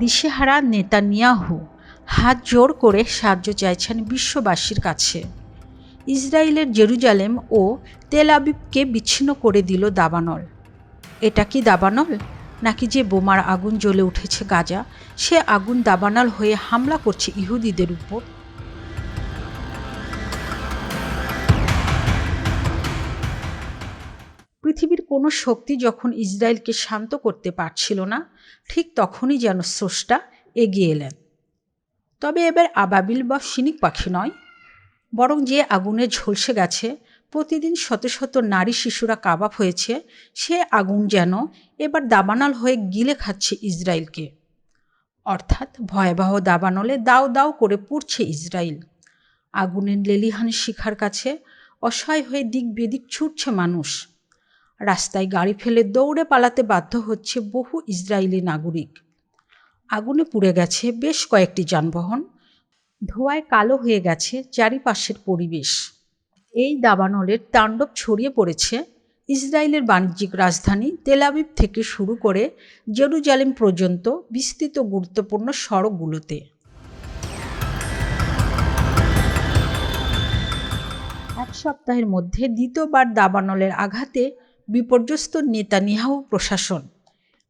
দিশেহারা নেতানিয়াহু হাত জোর করে সাহায্য চাইছেন বিশ্ববাসীর কাছে। ইসরায়েলের জেরুজালেম ও তেল আবিবকে বিচ্ছিন্ন করে দিল দাবানল। এটা কি দাবানল? নাকি যে বোমার আগুন জ্বলে উঠেছে গাজা, সে আগুন দাবানল হয়ে হামলা করছে ইহুদিদের উপর? পৃথিবীর কোনো শক্তি যখন ইসরায়েলকে শান্ত করতে পারছিল না, ঠিক তখনই যেন স্রষ্টা এগিয়ে এলেন। তবে এবার আবাবিল বা সিনিক পাখি নয়, বরং যে আগুনে ঝলসে গেছে, প্রতিদিন শত শত নারী শিশুরা কাবাব হয়েছে, সে আগুন যেন এবার দাবানল হয়ে গিলে খাচ্ছে ইসরায়েলকে। অর্থাৎ ভয়াবহ দাবানলে দাও দাও করে পুড়ছে ইসরায়েল। আগুনের লেলিহান শিখার কাছে অসহায় হয়ে দিক বেদিক ছুটছে মানুষ। রাস্তায় গাড়ি ফেলে দৌড়ে পালাতে বাধ্য হচ্ছে বহু ইসরায়েলি নাগরিক। আগুনে পুড়ে গেছে বেশ কয়েকটি যানবাহন। ধোঁয়ায় কালো হয়ে গেছে চারিপাশের পরিবেশ। এই দাবানলের তাণ্ডব ছড়িয়ে পড়েছে ইসরায়েলের বাণিজ্যিক রাজধানী তেলাবিব থেকে শুরু করে জেরুজালেম পর্যন্ত বিস্তৃত গুরুত্বপূর্ণ সড়কগুলোতে। এক সপ্তাহের মধ্যে দ্বিতীয়বার দাবানলের আঘাতে বিপর্যস্ত নেতানিয়াহু প্রশাসন।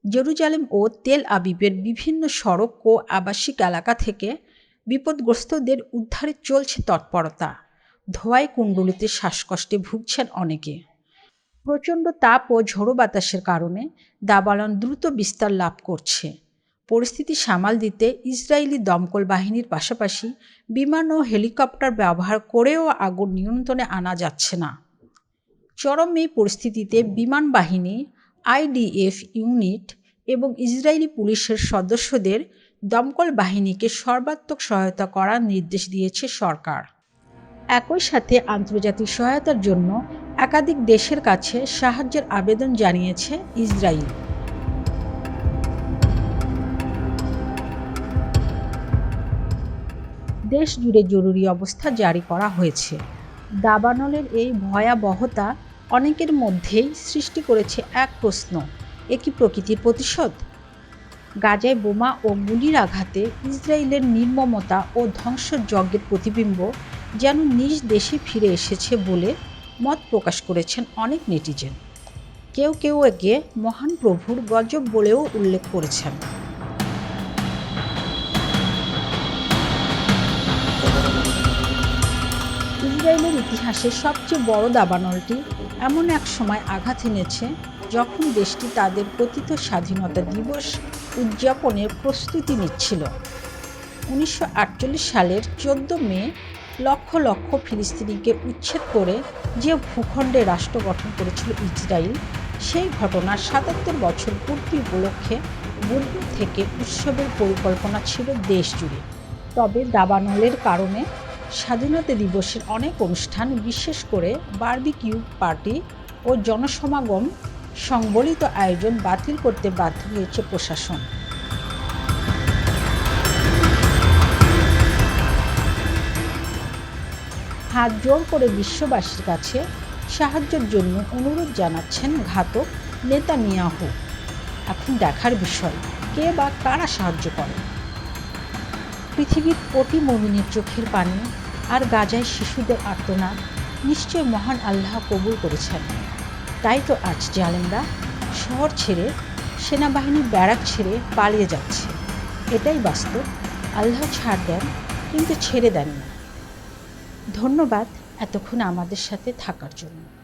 জেরুজালেম ও তেল আবিবের বিভিন্ন সড়ক ও আবাসিক এলাকা থেকে বিপদগ্রস্তদের উদ্ধারে চলছে তৎপরতা। ধোয়ায় কুণ্ডলিতে শ্বাসকষ্টে ভুগছেন অনেকে। প্রচণ্ড তাপ ও ঝোড়ো বাতাসের কারণে দাবানল দ্রুত বিস্তার লাভ করছে। পরিস্থিতি সামাল দিতে ইসরায়েলি দমকল বাহিনীর পাশাপাশি বিমান ও হেলিকপ্টার ব্যবহার করেও আগুন নিয়ন্ত্রণে আনা যাচ্ছে না। চরম এই পরিস্থিতিতে বিমান বাহিনী, আইডিএফ ইউনিট এবং ইসরায়েলি পুলিশের সদস্যদের দমকল বাহিনীকে সর্বাত্মক সহায়তা করার নির্দেশ দিয়েছে সরকার। একই সাথে আন্তর্জাতিক সহায়তার জন্য একাধিক দেশের কাছে সাহায্যের আবেদন জানিয়েছে ইসরায়েল। দেশ জুড়ে জরুরি অবস্থা জারি করা হয়েছে। দাবানলের এই ভয়াবহতা অনেকের মধ্যেই সৃষ্টি করেছে এক প্রশ্ন, এ কি প্রকৃতির প্রতিশোধ? গাজায় বোমা ও গুলির আঘাতে ইসরায়েলের নির্মমতা ও ধ্বংসযজ্ঞের প্রতিবিম্ব যেন নিজ দেশে ফিরে এসেছে বলে মত প্রকাশ করেছেন অনেক নেটিজেন। কেউ কেউ একে মহান প্রভুর গজব বলেও উল্লেখ করেছেন। ইসরায়েলের ইতিহাসে সবচেয়ে বড় দাবানলটি এমন এক সময় আঘাত এনেছে যখন দেশটি তাদের কথিত স্বাধীনতা দিবস উদযাপনের প্রস্তুতি নিচ্ছিল। উনিশশো আটচল্লিশ সালের চোদ্দ মে লক্ষ লক্ষ ফিলিস্তিনিকে উচ্ছেদ করে যে ভূখণ্ডে রাষ্ট্র গঠন করেছিল ইসরায়েল, সেই ঘটনার সাতাত্তর বছর পূর্তি উপলক্ষে বুধবার থেকে উৎসবের পরিকল্পনা ছিল দেশ জুড়ে তবে দাবানলের কারণে স্বাধীনতা দিবসের অনেক অনুষ্ঠান, বিশেষ করে বার্বিকিউ পার্টি ও জনসমাগম সংবলিত আয়োজন বাতিল করতে বাধ্য হয়েছে প্রশাসন। হাত জোর করে বিশ্ববাসীর কাছে সাহায্যের জন্য অনুরোধ জানাচ্ছেন ঘাতক নেতা নেতানিয়াহু। এখন দেখার বিষয়, কে বা কারা সাহায্য করে? পৃথিবীর কোটি মমিনের চোখের পানি আর গাজায় শিশুদের আর্তনাদ নিশ্চয় মহান আল্লাহ কবুল করেছেন। তাই তো আজ জালেমরা শহর ছেড়ে, সেনাবাহিনীর ব্যারাক ছেড়ে পালিয়ে যাচ্ছে। এটাই বাস্তব, আল্লাহ ছাড় দেন কিন্তু ছেড়ে দেন না। ধন্যবাদ এতক্ষণ আমাদের সাথে থাকার জন্য।